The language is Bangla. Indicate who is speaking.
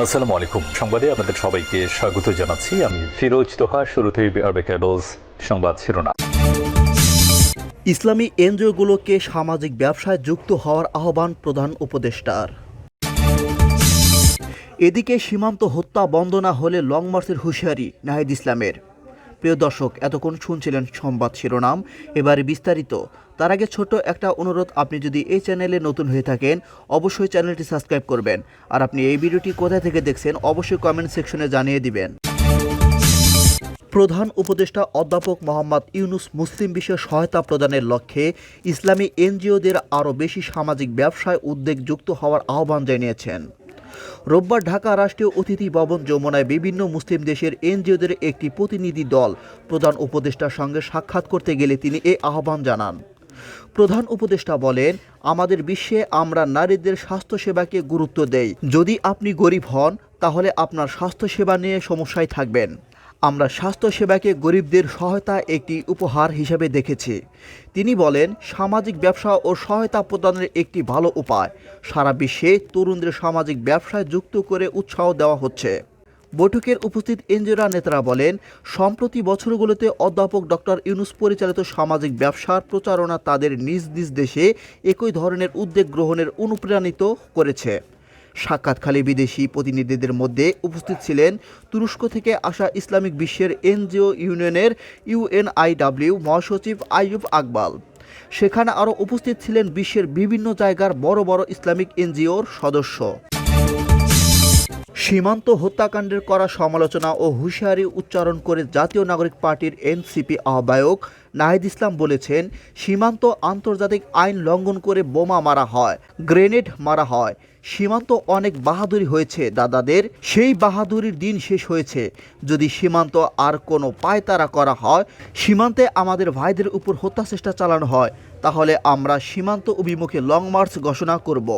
Speaker 1: আসসালামু আলাইকুম। সংবাদে আপনাদের সবাইকে স্বাগত জানাচ্ছি। আমি ফিরোজ তোহা শুরুতেই আরবে ক্যাবলস সংবাদ শিরোনাম।
Speaker 2: ইসলামী এনজিওগুলোকে সামাজিক ব্যবসায় যুক্ত হওয়ার আহ্বান প্রধান উপদেষ্টার। এদিকে সীমান্ত হত্যা বন্ধ না হলে লং মার্চের হুঁশিয়ারি নাহিদ ইসলামের। প্রিয় দর্শক, এতক্ষণ শুনছিলেন সংবাদ শিরোনাম। এবারে বিস্তারিত। তার আগে ছোট একটা অনুরোধ, আপনি যদি এই চ্যানেলে নতুন হয়ে থাকেন, অবশ্যই চ্যানেলটি সাবস্ক্রাইব করবেন। আর আপনি এই ভিডিওটি কোথায় থেকে দেখছেন, অবশ্যই কমেন্ট সেকশনে জানিয়ে দিবেন। প্রধান উপদেষ্টা অধ্যাপক মোহাম্মদ ইউনুস মুসলিম বিশ্বের সহায়তা প্রদানের লক্ষ্যে ইসলামী এনজিওদের আরও বেশি সামাজিক ব্যবসায় উদ্যোগ যুক্ত হওয়ার আহ্বান জানিয়েছেন। রোববার ঢাকা রাষ্ট্রীয় অতিথি ভবন যমুনায় বিভিন্ন মুসলিম দেশের এনজিওদের একটি প্রতিনিধি দল প্রধান উপদেষ্টার সঙ্গে সাক্ষাৎ করতে গেলে তিনি এ আহ্বান জানান। প্রধান উপদেষ্টা বলেন, আমাদের বিশ্বে আমরা নারীদের স্বাস্থ্যসেবাকে গুরুত্ব দেই। যদি আপনি গরিব হন, তাহলে আপনার স্বাস্থ্যসেবা নিয়ে সমস্যায় থাকবেন। আমরা স্বাস্থ্যসেবাকে গরিবদের সহায়তা একটি উপহার হিসেবে দেখেছি। তিনি বলেন, সামাজিক ব্যবসা ও সহায়তা প্রদানের একটি ভালো উপায়। সারা বিশ্বে তরুণদের সামাজিক ব্যবসায় যুক্ত করে উৎসাহ দেওয়া হচ্ছে। বৈঠকের উপস্থিত এনজিওরা নেতারা বলেন, সম্প্রতি বছরগুলোতে অধ্যাপক ডক্টর ইউনুস পরিচালিত সামাজিক ব্যবসার প্রচারণা তাদের নিজ নিজ দেশে একই ধরনের উদ্যোগ গ্রহণের অনুপ্রাণিত করেছে। সাক্ষাৎকালে বিদেশি প্রতিনিধিদের মধ্যে উপস্থিত ছিলেন তুরস্ক থেকে আসা ইসলামিক বিশ্বের এনজিও ইউনিয়নের ইউএনআইডাব্লিউ মহাসচিব আইয়ুব আকবাল। সেখানে আরও উপস্থিত ছিলেন বিশ্বের বিভিন্ন জায়গার বড় বড় ইসলামিক এনজিওর সদস্য। সীমান্ত হত্যাকাণ্ডের করা সমালোচনা ও হুঁশিয়ারি উচ্চারণ করে জাতীয় নাগরিক পার্টির এনসিপি আহ্বায়ক নাহিদ ইসলাম বলেছেন, সীমান্ত আন্তর্জাতিক আইন লঙ্ঘন করে বোমা মারা হয়, গ্রেনেড মারা হয়। সীমান্ত অনেক বাহাদুরি হয়েছে, দাদাদের। সেই বাহাদুরির দিন শেষ হয়েছে। যদি সীমান্ত আর কোনো পায়তারা করা হয়, সীমান্তে আমাদের ভাইদের উপর হত্যা চেষ্টা চালানো হয়, তাহলে আমরা সীমান্ত অভিমুখে লং মার্চ ঘোষণা করব।